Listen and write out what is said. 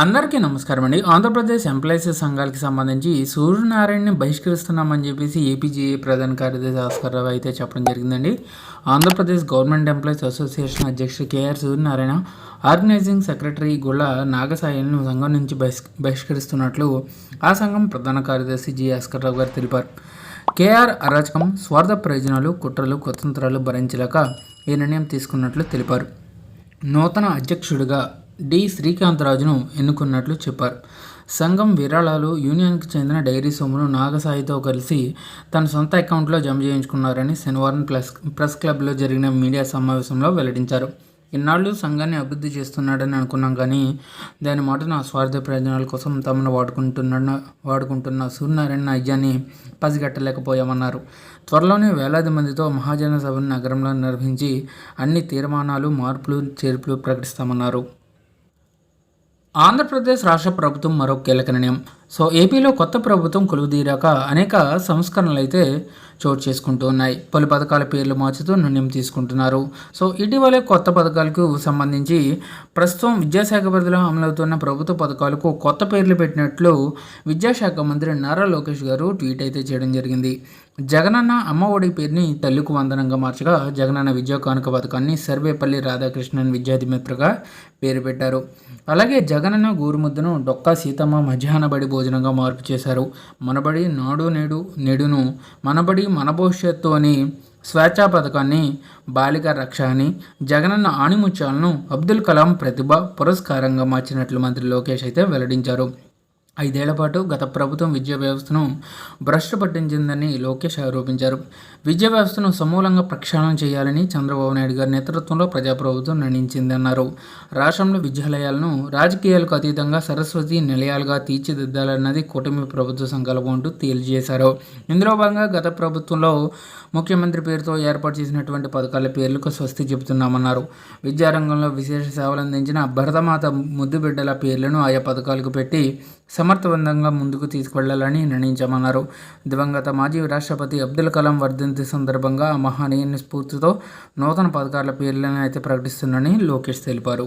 అందరికీ నమస్కారం అండి. ఆంధ్రప్రదేశ్ ఎంప్లాయీస్ సంఘాలకి సంబంధించి సూర్యనారాయణని బహిష్కరిస్తున్నామని చెప్పేసి ఏపీజీఏ ప్రధాన కార్యదర్శి ఆస్కర్ రావు అయితే చెప్పడం జరిగిందండి. ఆంధ్రప్రదేశ్ గవర్నమెంట్ ఎంప్లాయీస్ అసోసియేషన్ అధ్యక్షుడు K R Suryanarayana organising secretary Gulla నాగసాయిని సంఘం నుంచి బహిష్ బహిష్కరిస్తున్నట్లు ఆ సంఘం ప్రధాన కార్యదర్శి జి ఆస్కర్ రావు గారు తెలిపారు. కేఆర్ అరాచకం స్వార్థ ప్రయోజనాలు కుట్రలు కుతంత్రాలు భరించలేక ఈ నిర్ణయం తీసుకున్నట్లు తెలిపారు. నూతన అధ్యక్షుడిగా డి. శ్రీకాంతరాజును ఎన్నుకున్నట్లు చెప్పారు. సంఘం విరాళాలు యూనియన్కి చెందిన డైరీ సొమ్మును నాగసాయితో కలిసి తన సొంత అకౌంట్లో జమ చేయించుకున్నారని శనివారం ప్లస్ ప్రెస్ క్లబ్లో జరిగిన మీడియా సమావేశంలో వెల్లడించారు. ఇన్నాళ్ళు సంఘాన్ని అభివృద్ధి చేస్తున్నాడని అనుకున్నాం కానీ దాని మాట నా స్వార్థ ప్రయోజనాల కోసం తమను వాడుకుంటున్న వాడుకుంటున్న సూర్యనారాయణ నైజాన్ని పసిగట్టలేకపోయామన్నారు. త్వరలోనే వేలాది మందితో మహాజన సభను నగరంలో నిర్వహించి అన్ని తీర్మానాలు మార్పులు చేర్పులు ప్రకటిస్తామన్నారు. ఆంధ్రప్రదేశ్ రాష్ట్ర ప్రభుత్వం మరో కీలక నిర్ణయం. సో ఏపీలో కొత్త ప్రభుత్వం కొలువుదీరాక అనేక సంస్కరణలు అయితే చోటు చేసుకుంటూ ఉన్నాయి. పలు పథకాల పేర్లు మార్చుతూ నిర్ణయం తీసుకుంటున్నారు. సో ఇటీవలే కొత్త పథకాలకు సంబంధించి ప్రస్తుతం విద్యాశాఖ పరిధిలో అమలవుతున్న ప్రభుత్వ పథకాలకు కొత్త పేర్లు పెట్టినట్లు విద్యాశాఖ మంత్రి నారా లోకేష్ గారు ట్వీట్ అయితే చేయడం జరిగింది. జగనన్న అమ్మ ఒడి పేరుని తల్లికు వందనంగా మార్చగా జగనన్న విద్యా కానుక పథకాన్ని సర్వేపల్లి రాధాకృష్ణన్ విద్యాధిమిత్రగా పేరు పెట్టారు. అలాగే జగనన్న గోరుముద్దను డొక్కా సీతమ్మ మధ్యాహ్న బడి భోజనంగా మార్పు చేశారు. మనబడి నాడు నేడు నేడును మనబడి మన భవిష్యత్తు అని స్వేచ్ఛా పథకాన్ని బాలిక రక్ష అని జగనన్న ఆణిముత్యాలను అబ్దుల్ కలాం ప్రతిభ పురస్కారంగా మార్చినట్లు మంత్రి లోకేష్ అయితే వెల్లడించారు. ఐదేళ్ళ పాటు గత ప్రభుత్వం విద్యా వ్యవస్థను భ్రష్ట పట్టించిందని లోకేష్ ఆరోపించారు. విద్యా వ్యవస్థను సమూలంగా ప్రక్షాళన చేయాలని చంద్రబాబు నాయుడు గారి నేతృత్వంలో ప్రజాప్రభుత్వం నిర్ణయించిందన్నారు. రాష్ట్రంలో విద్యాలయాలను రాజకీయాలకు అతీతంగా సరస్వతి నిలయాలుగా తీర్చిదిద్దాలన్నది కూటమి ప్రభుత్వ సంకల్పం అంటూ తేల్చేశారు ఇందులో భాగంగా గత ప్రభుత్వంలో ముఖ్యమంత్రి పేరుతో ఏర్పాటు చేసినటువంటి పథకాల పేర్లకు స్వస్తి చెబుతున్నామన్నారు. విద్యారంగంలో విశేష సేవలు అందించిన భరతమాత ముద్దుబిడ్డల పేర్లను ఆయా పథకాలకు పెట్టి సమర్థవంతంగా ముందుకు తీసుకువెళ్ళాలని నిర్ణయించామన్నారు. దివంగత మాజీ రాష్ట్రపతి అబ్దుల్ కలాం వర్ధంతి సందర్భంగా మహనీయుని స్ఫూర్తితో నూతన పథకాల పేర్లను అయితే ప్రకటిస్తుందని లోకేష్ తెలిపారు.